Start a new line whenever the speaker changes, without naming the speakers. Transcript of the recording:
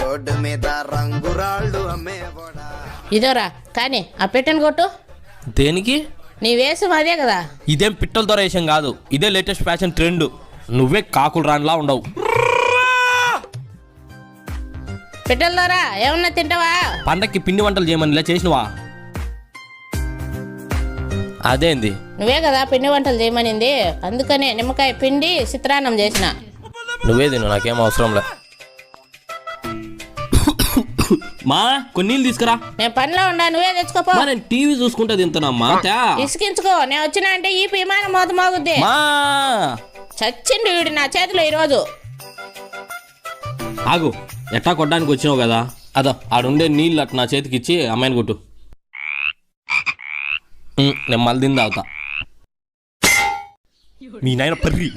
Road మీద రంగురాళ్ళు అమ్మేవాడా
ఇదోరా కానీ ఆ పెట్టెను కొట్టు.
దేనికి?
నీ వేసం అదే కదా.
ఇదేం పిట్టల ద్వారా వేషం కాదు. ఇదే లేటెస్ట్ ఫ్యాషన్ ట్రెండ్ నువ్వే కాకులు రానిలా ఉండవు.
పెట్టెలదోరా ఏమన్నా తింటావా?
పండక్కి పిండి వంటలు చేయమని ఇలా చేసినవా? అదేంది?
నువ్వే కదా పిండి వంటలు చేయమనింది. అందుకనే నిమ్మకాయ పిండి చిత్రాన్నం చేసిన.
నువ్వే తిను నాకేం అవసరం మా కొన్ని తీసుకురా.
నేను పనిలో ఉండా నువ్వే తెచ్చుకోపో.
నేను టీవీ చూసుకుంటే తింటున్నామ్మా తా.
ఇసుకించుకో. నేను వచ్చినా అంటే ఈ విమానం మోత మోగుద్ది.
మా.
చచ్చిండు వీడు నా చేతిలో ఈరోజు.
ఆగు ఎట్టా కొట్టడానికి వచ్చినావు కదా? అదో ఆడుండే నీళ్ళు అట్లా నా చేతికి ఇచ్చి అమ్మాయిని కొట్టు. నేను మళ్ళీ అవుతా మీ నాయన పర్రి.